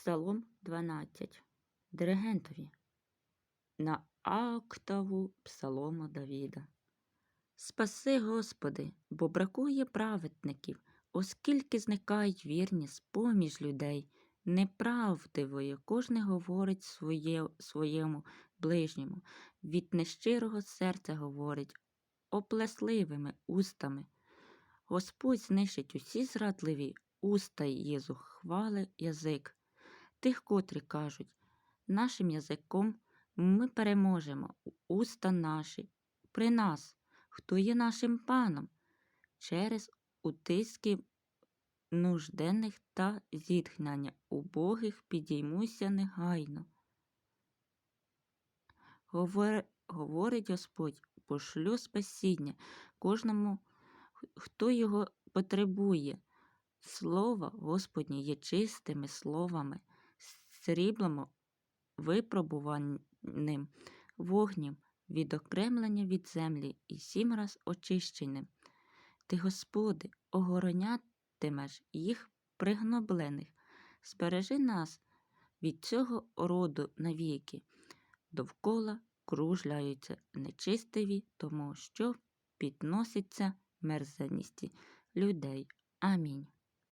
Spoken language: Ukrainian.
Псалом 12. Диригентові. На октаву Псалому Давіда. Спаси, Господи, бо бракує праведників, оскільки зникають вірні з-поміж людей. Неправдивою кожне говорить своє, своєму ближньому, від нещирого серця говорить оплесливими устами. Господь знищить усі зрадливі уста й зухвали язик, тих, котрі кажуть, нашим язиком ми переможемо уста наші, при нас, хто є нашим паном, через утиски нужденних та зітхнення убогих підіймуся негайно. Говор- Говорить Господь, пошлю спасіння кожному, хто його потребує. Слово Господнє є чистими словами, сріблом випробуваним вогнем, відокремлення від землі і сім раз очищеним. Ти, Господи, огоронятимеш їх пригноблених, збережи нас від цього роду навіки. Довкола кружляються нечистиві, тому що підноситься мерзеність людей. Амінь.